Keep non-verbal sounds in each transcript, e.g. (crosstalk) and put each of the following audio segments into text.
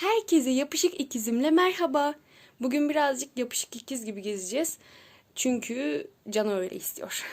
Herkese yapışık ikizimle merhaba. Bugün birazcık yapışık ikiz gibi gezeceğiz. Çünkü Can öyle istiyor.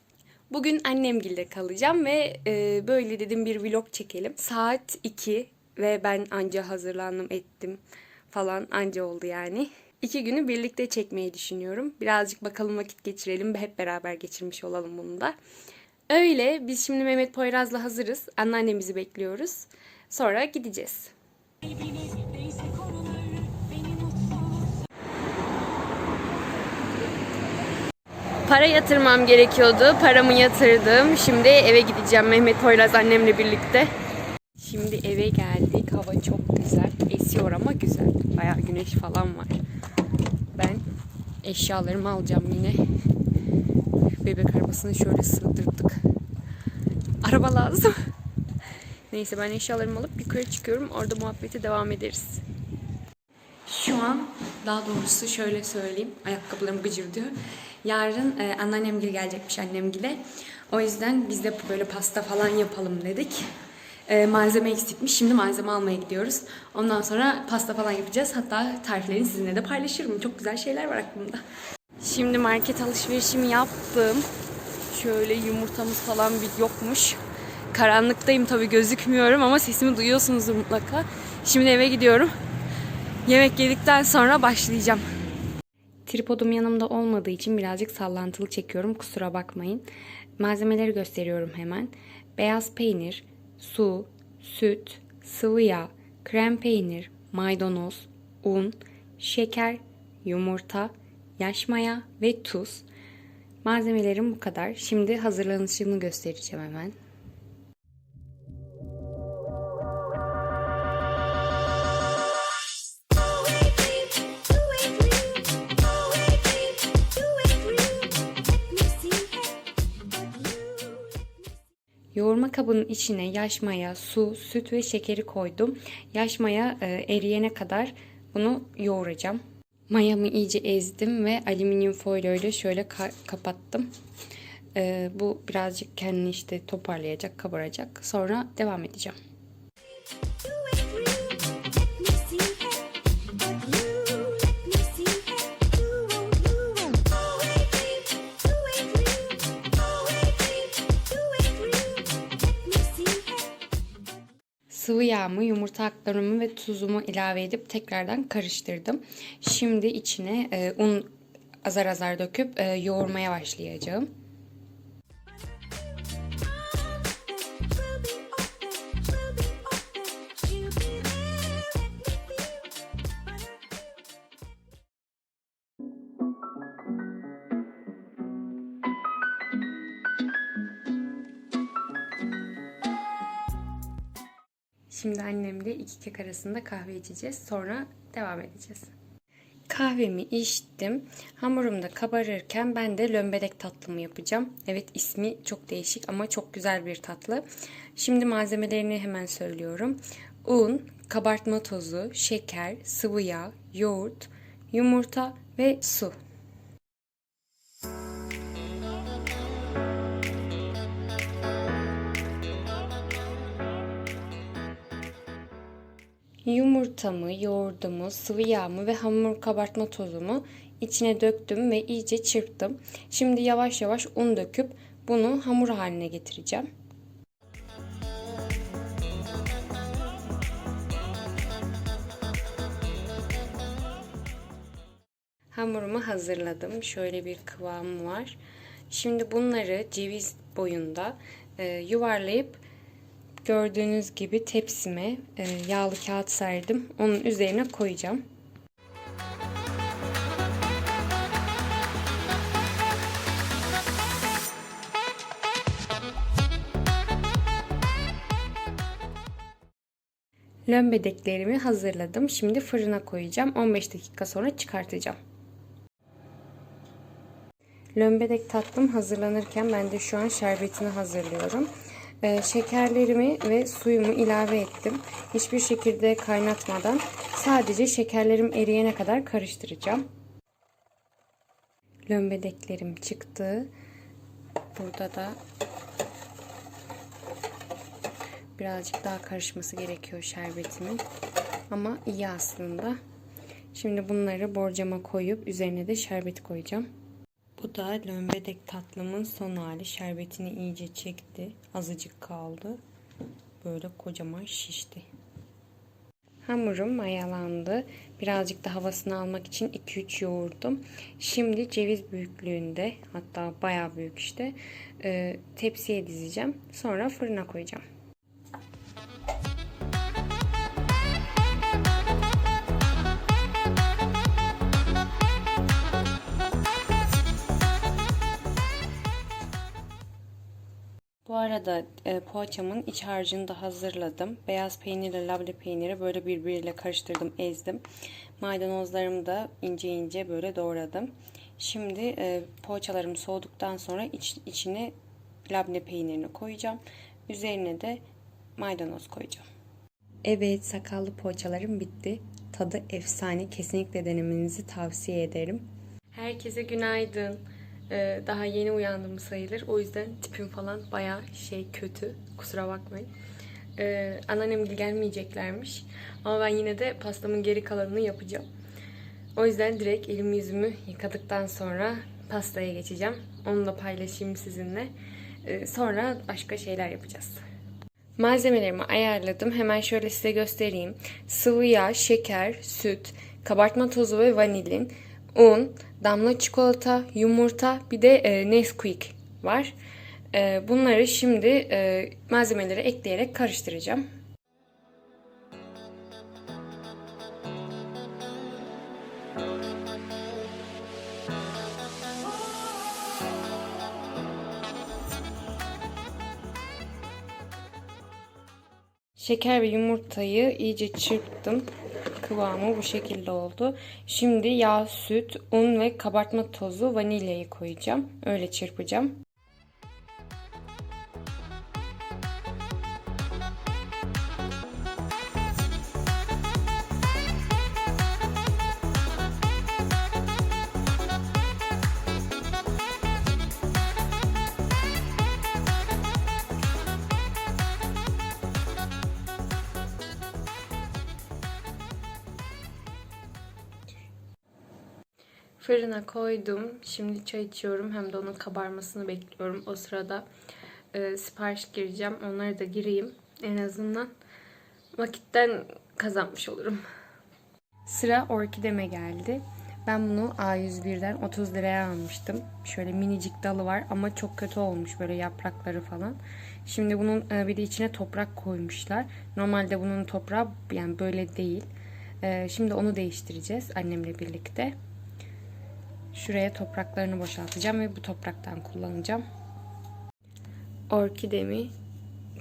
(laughs) Bugün annemgilde kalacağım ve e, böyle dedim bir vlog çekelim. Saat 2 ve ben anca hazırlandım ettim falan anca oldu yani. İki günü birlikte çekmeyi düşünüyorum. Birazcık bakalım vakit geçirelim ve hep beraber geçirmiş olalım bunu da. Öyle biz şimdi Mehmet Poyraz'la hazırız. Anneannemizi bekliyoruz. Sonra gideceğiz. Para yatırmam gerekiyordu. Paramı yatırdım. Şimdi eve gideceğim Mehmet Poyraz annemle birlikte. Şimdi eve geldik. Hava çok güzel. Esiyor ama güzel. Bayağı güneş falan var. Ben eşyalarımı alacağım yine. Bebek arabasını şöyle sığdırdık. Araba lazım. Neyse ben eşyalarımı alıp yukarı çıkıyorum. Orada muhabbete devam ederiz. Şu an daha doğrusu şöyle söyleyeyim. Ayakkabılarım gıcırdıyor. Yarın e, anneannemgil gelecekmiş annemgile. O yüzden biz de böyle pasta falan yapalım dedik. E, malzeme eksikmiş. Şimdi malzeme almaya gidiyoruz. Ondan sonra pasta falan yapacağız. Hatta tariflerini sizinle de paylaşırım. Çok güzel şeyler var aklımda. Şimdi market alışverişimi yaptım. Şöyle yumurtamız falan bir yokmuş. Karanlıktayım tabii gözükmüyorum ama sesimi duyuyorsunuzdur mutlaka. Şimdi eve gidiyorum. Yemek yedikten sonra başlayacağım. Tripodum yanımda olmadığı için birazcık sallantılı çekiyorum. Kusura bakmayın. Malzemeleri gösteriyorum hemen. Beyaz peynir, su, süt, sıvı yağ, krem peynir, maydanoz, un, şeker, yumurta, yaş maya ve tuz. Malzemelerim bu kadar. Şimdi hazırlanışını göstereceğim hemen. Yoğurma kabının içine yaş maya, su, süt ve şekeri koydum. Yaş maya e, eriyene kadar bunu yoğuracağım. Mayamı iyice ezdim ve alüminyum folyo ile şöyle ka- kapattım. E, bu birazcık kendini işte toparlayacak, kabaracak. Sonra devam edeceğim. Sıvı yağımı, yumurta aklarımı ve tuzumu ilave edip tekrardan karıştırdım. Şimdi içine e, un azar azar döküp e, yoğurmaya başlayacağım. Şimdi annemle iki kek arasında kahve içeceğiz. Sonra devam edeceğiz. Kahvemi içtim. Hamurum da kabarırken ben de lömbedek tatlımı yapacağım. Evet ismi çok değişik ama çok güzel bir tatlı. Şimdi malzemelerini hemen söylüyorum. Un, kabartma tozu, şeker, sıvı yağ, yoğurt, yumurta ve su. Yumurtamı, yoğurdumu, sıvı yağımı ve hamur kabartma tozumu içine döktüm ve iyice çırptım. Şimdi yavaş yavaş un döküp bunu hamur haline getireceğim. Hamurumu hazırladım. Şöyle bir kıvamı var. Şimdi bunları ceviz boyunda e, yuvarlayıp Gördüğünüz gibi tepsime e, yağlı kağıt serdim. Onun üzerine koyacağım. Lömbedeklerimi hazırladım. Şimdi fırına koyacağım. 15 dakika sonra çıkartacağım. Lömbedek tatlım hazırlanırken ben de şu an şerbetini hazırlıyorum. Ee, şekerlerimi ve suyumu ilave ettim. Hiçbir şekilde kaynatmadan sadece şekerlerim eriyene kadar karıştıracağım. Lömbedeklerim çıktı. Burada da birazcık daha karışması gerekiyor şerbetimin. Ama iyi aslında. Şimdi bunları borcama koyup üzerine de şerbeti koyacağım. Bu da lömbedek tatlımın son hali. Şerbetini iyice çekti. Azıcık kaldı. Böyle kocaman şişti. Hamurum mayalandı. Birazcık da havasını almak için 2-3 yoğurdum. Şimdi ceviz büyüklüğünde hatta bayağı büyük işte e, tepsiye dizeceğim. Sonra fırına koyacağım. Bu arada e, poğaçamın iç harcını da hazırladım. Beyaz peynirle labne peyniri böyle birbiriyle karıştırdım, ezdim. Maydanozlarımı da ince ince böyle doğradım. Şimdi e, poğaçalarım soğuduktan sonra iç, içine labne peynirini koyacağım. Üzerine de maydanoz koyacağım. Evet, sakallı poğaçalarım bitti. Tadı efsane. Kesinlikle denemenizi tavsiye ederim. Herkese günaydın. Ee, daha yeni uyandım sayılır. O yüzden tipim falan baya şey kötü. Kusura bakmayın. Ee, anneannem gelmeyeceklermiş. Ama ben yine de pastamın geri kalanını yapacağım. O yüzden direkt elimi yüzümü yıkadıktan sonra pastaya geçeceğim. Onu da paylaşayım sizinle. Ee, sonra başka şeyler yapacağız. Malzemelerimi ayarladım. Hemen şöyle size göstereyim. Sıvı yağ, şeker, süt, kabartma tozu ve vanilin, un, damla çikolata, yumurta, bir de e, Nesquik var. E, bunları şimdi e, malzemeleri ekleyerek karıştıracağım. Şeker ve yumurtayı iyice çırptım. Kıvamı bu şekilde oldu. Şimdi yağ, süt, un ve kabartma tozu, vanilyayı koyacağım. Öyle çırpacağım. Fırına koydum. Şimdi çay içiyorum. Hem de onun kabarmasını bekliyorum. O sırada e, sipariş gireceğim. Onları da gireyim. En azından vakitten kazanmış olurum. Sıra orkideme geldi. Ben bunu A101'den 30 liraya almıştım. Şöyle minicik dalı var ama çok kötü olmuş böyle yaprakları falan. Şimdi bunun e, bir de içine toprak koymuşlar. Normalde bunun toprağı yani böyle değil. E, Şimdi onu değiştireceğiz annemle birlikte. Şuraya topraklarını boşaltacağım ve bu topraktan kullanacağım. Orkidemi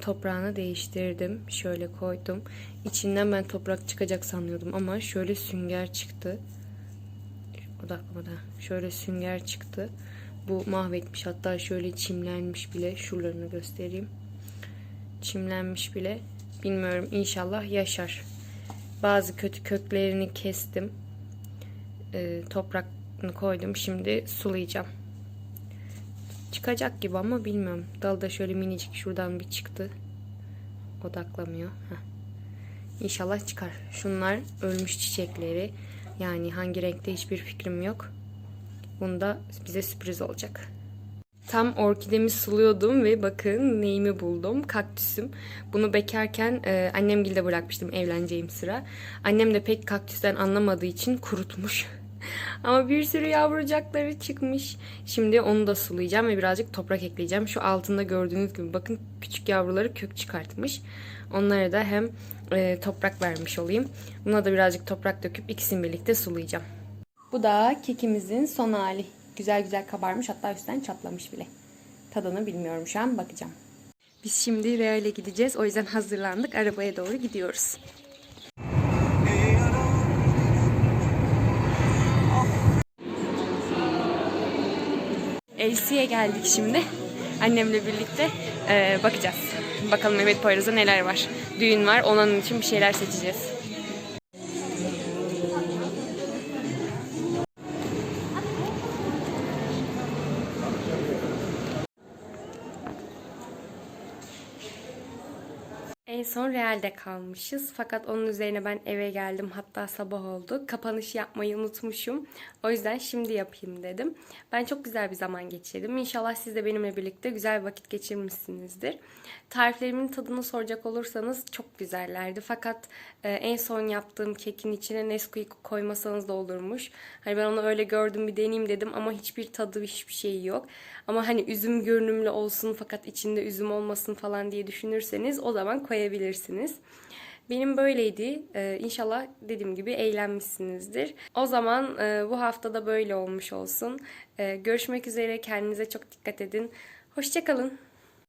toprağını değiştirdim. Şöyle koydum. İçinden ben toprak çıkacak sanıyordum ama şöyle sünger çıktı. Odaklamada. Şöyle sünger çıktı. Bu mahvetmiş. Hatta şöyle çimlenmiş bile. Şuralarını göstereyim. Çimlenmiş bile. Bilmiyorum. İnşallah yaşar. Bazı kötü köklerini kestim. Ee, toprak koydum. Şimdi sulayacağım. Çıkacak gibi ama bilmiyorum. Dalda şöyle minicik şuradan bir çıktı. Odaklamıyor. Heh. İnşallah çıkar. Şunlar ölmüş çiçekleri. Yani hangi renkte hiçbir fikrim yok. Bunda bize sürpriz olacak. Tam orkidemi suluyordum ve bakın neyimi buldum. Kaktüsüm. Bunu bekarken e, annemgilde bırakmıştım evleneceğim sıra. Annem de pek kaktüsten anlamadığı için kurutmuş. (laughs) Ama bir sürü yavrucakları çıkmış. Şimdi onu da sulayacağım ve birazcık toprak ekleyeceğim. Şu altında gördüğünüz gibi bakın küçük yavruları kök çıkartmış. Onlara da hem e, toprak vermiş olayım. Buna da birazcık toprak döküp ikisini birlikte sulayacağım. Bu da kekimizin son hali. Güzel güzel kabarmış hatta üstten çatlamış bile. Tadını bilmiyorum şu an bakacağım. Biz şimdi Real'e gideceğiz. O yüzden hazırlandık. Arabaya doğru gidiyoruz. Elsie'ye geldik şimdi. Annemle birlikte Ee, bakacağız. Bakalım Mehmet Poyraz'da neler var. Düğün var. Onun için bir şeyler seçeceğiz. Son Real'de kalmışız. Fakat onun üzerine ben eve geldim. Hatta sabah oldu. Kapanış yapmayı unutmuşum. O yüzden şimdi yapayım dedim. Ben çok güzel bir zaman geçirdim. İnşallah siz de benimle birlikte güzel bir vakit geçirmişsinizdir. Tariflerimin tadını soracak olursanız çok güzellerdi. Fakat e, en son yaptığım kekin içine Nesquik koymasanız da olurmuş. Hani ben onu öyle gördüm bir deneyeyim dedim ama hiçbir tadı hiçbir şeyi yok. Ama hani üzüm görünümlü olsun fakat içinde üzüm olmasın falan diye düşünürseniz o zaman koyabilirsiniz. Benim böyleydi. Ee, inşallah dediğim gibi eğlenmişsinizdir. O zaman e, bu haftada böyle olmuş olsun. Ee, görüşmek üzere. Kendinize çok dikkat edin. Hoşçakalın.